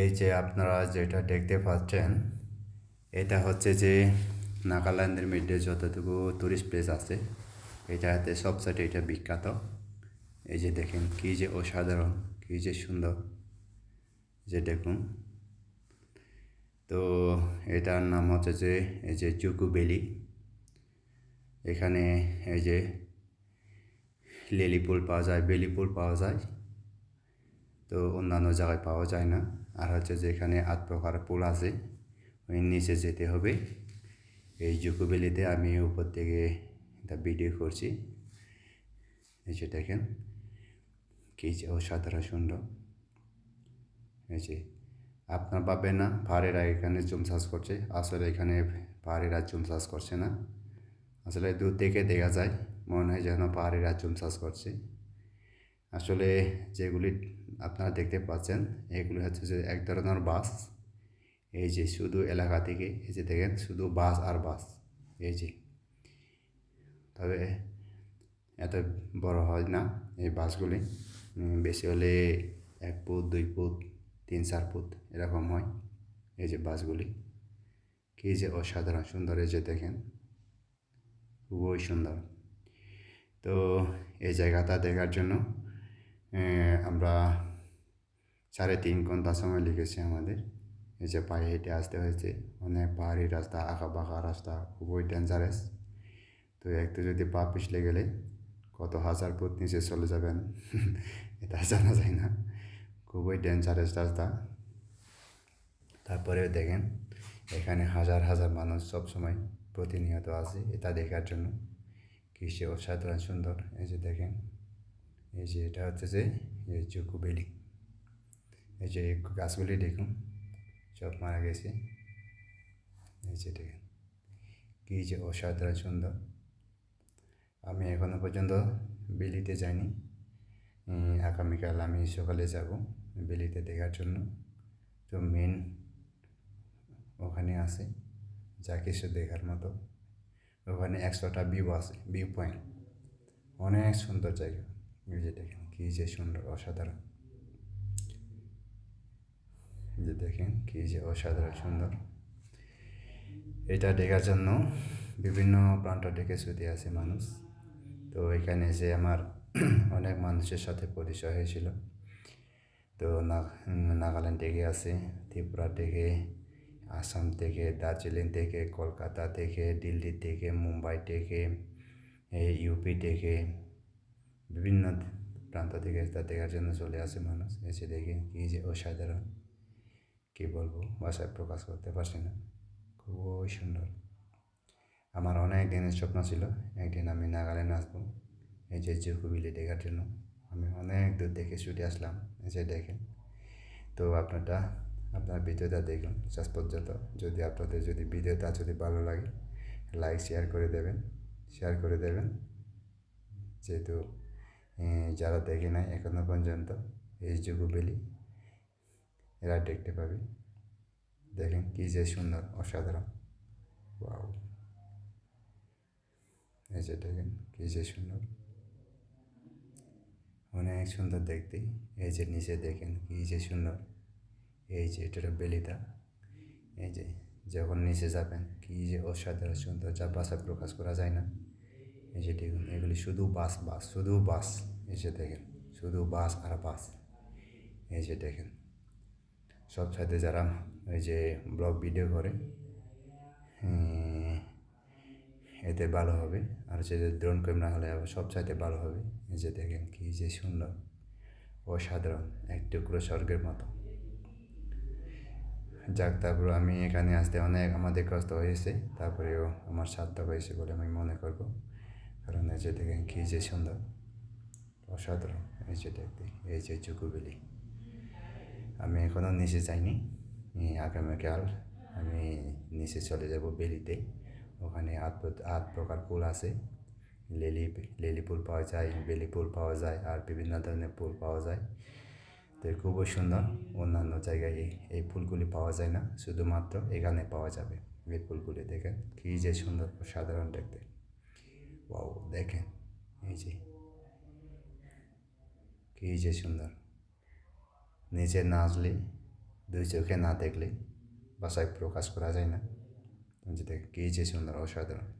এই যে আপনারা যেটা দেখতে পাচ্ছেন, এটা হচ্ছে যে নাগাল্যান্ডের মধ্যে যতটুকু টুরিস্ট প্লেস আছে, এটাতে সবসাইডে এটা বিখ্যাত। এই যে দেখেন কী যে অসাধারণ, কী যে সুন্দর। যে দেখুন। তো এটার নাম হচ্ছে যে, এই যে চুকু বেলি এখানে এই যে লিলি ফুল পাওয়া যায় বেলি ফুল পাওয়া যায়। তো অন্যান্য জায়গায় পাওয়া যায় না। আর হচ্ছে যেখানে আট প্রকার ফুল আছে, ওই নিচে যেতে হবে। এই জুকুবেলিতে আমি উপর থেকে একটা ভিডিও করছি। এই যে দেখেন, কী যে অসাধারণ সুন্দর। এই যে, আপনার ভাববেন না পাহাড়েরা এখানে জুম চাষ করছে। আসলে এখানে পাহাড়েরা জুম চাষ করছে না। আসলে দূর থেকে দেখা যায়, মনে হয় যেন পাহাড়েরা জুম চাষ করছে। আসলে যেগুলি আপনারা দেখতে পাচ্ছেন, এগুলি হচ্ছে যে এক ধরনের বাস। এই যে শুধু এলাকা থেকে, এই যে দেখেন, শুধু বাস আর বাস। এই যে। তবে এত বড় হয় না এই বাসগুলি। বেশি হলে এক ফুট, দুই ফুট, তিন, চার ফুট এরকম হয় এই যে বাসগুলি। কী যে অসাধারণ সুন্দর এই যে দেখেন। খুবই সুন্দর। তো এই জায়গাটা দেখার জন্য আমরা সাড়ে তিন ঘণ্টা সময় লেগেছে আমাদের। এই যে পায়ে হেঁটে আসতে হয়েছে, অনেক পাহাড়ি রাস্তা আঁকা বাঁকা রাস্তা, খুবই ডেঞ্জারাস তো একটু যদি পা পিছলে গেলে কত হাজার ফুট নিচে চলে যাবেন? এটা জানা যায় না। খুবই ডেঞ্জারাস রাস্তা। তারপরে দেখেন, এখানে হাজার হাজার মানুষ সবসময় প্রতিনিয়ত আসে এটা দেখার জন্য। কী সে অসাধারণ সুন্দর, এই যে দেখেন। এই যে এটা হচ্ছে যে, এই চুকু বেলি। এই যে গাছগুলি দেখুন সব মারা গেছে। এই যে দেখেন, কী যে অসাধারণ সুন্দর। আমি এখনও পর্যন্ত বেলিতে যাইনি। আগামীকাল আমি সকালে যাব বেলিতে দেখার জন্য। তো মেন ওখানে আছে, যা কিছু দেখার মতো। ওখানে একশোটা ভিউ আছে ভিউ পয়েন্ট অনেক সুন্দর জায়গা। এই যে দেখেন কী যে সুন্দর, অসাধারণ। যে দেখেন কী যে অসাধারণ সুন্দর। এটা দেখার জন্য বিভিন্ন প্রান্ত থেকে ছুটে আসে মানুষ। তো এখানে যে আমার অনেক মানুষের সাথে পরিচয় হয়েছিল। তো নাগাল্যান্ড থেকে আসে, ত্রিপুরা থেকে, আসাম থেকে, দার্জিলিং থেকে, কলকাতা থেকে, দিল্লি থেকে, মুম্বাই থেকে ইউপি থেকে বিভিন্ন প্রান্ত থেকে তা দেখার জন্য চলে আসে মানুষ। এসে দেখে কী যে অসাধারণ। কী বলব? ভাষায় প্রকাশ করতে পারছি না। খুবই সুন্দর। আমার অনেক দিনের স্বপ্ন ছিল, একদিন আমি নাগাল্যান্ড আসব। এই যে জুকুবিলি দেখার জন্য। আমি অনেক দূর থেকে ছুটে আসলাম, এসে দেখেন তো আপনারটা, আপনার ভিডিওটা দেখুন শেষ পর্যন্ত। যদি আপনাদের যদি ভিডিওটা যদি ভালো লাগে লাইক শেয়ার করে দেবেন। শেয়ার করে দেবেন। যেহেতু যারা দেখে নাই এখনও পর্যন্ত এই যুগবেলি এরা দেখতে পাবে। দেখেন কী যে সুন্দর, অসাধারণ। বাউ এই যে দেখেন কী যে সুন্দর। অনেক সুন্দর দেখতে। এই যে নিচে দেখেন কী যে সুন্দর। এই যে এটার বেলিটা। এই যে যখন নিচে যাবেন, কী যে অসাধারণ সুন্দর যা বাসা প্রকাশ করা যায় না। এই যে দেখুন, এগুলি শুধু বাস বাস, শুধু বাস। যে দেখেন, শুধু বাস আর বাস। যে দেখেন, সব সাথে যারা ওই যে ব্লগ ভিডিও করে এতে ভালো হবে। আর যে ড্রোন ক্যামেরা হলে সব চাইতে ভালো হবে। এই যে দেখেন, কী যে সুন্দর, অসাধারণ, এক টুকরো স্বর্গের মতো। যাক, তারপর আমি এখানে আসতে অনেক আমাদের কষ্ট হয়েছে। তারপরেও আমার সার্থক হয়েছে বলে আমি মনে করব। কারণ এই যে দেখেন কী যে সুন্দর। অসাধারণ। এই যে দেখতে, এই যে চুকুবেলি। আমি এখনও নিচে যাইনি। আগামীকাল আমি নিচে চলে যাব বেলিতে। ওখানে আট আট প্রকার ফুল আছে। লিলি লিলি ফুল পাওয়া যায়, বেলি ফুল পাওয়া যায়, আর বিভিন্ন ধরনের ফুল পাওয়া যায়। তো খুবই সুন্দর। অন্যান্য জায়গায় এই ফুলগুলি পাওয়া যায় না। শুধুমাত্র এখানে পাওয়া যাবে। এই ফুলগুলি দেখেন, কী যে সুন্দর সাধারণ দেখতে। বাউ দেখেন, এই যে। কী যে সুন্দর। নিচে না আসলে, দুই চোখে না দেখলে বাসায় প্রকাশ করা যায় না। যে দেখ কী যে সুন্দর, অসাধারণ।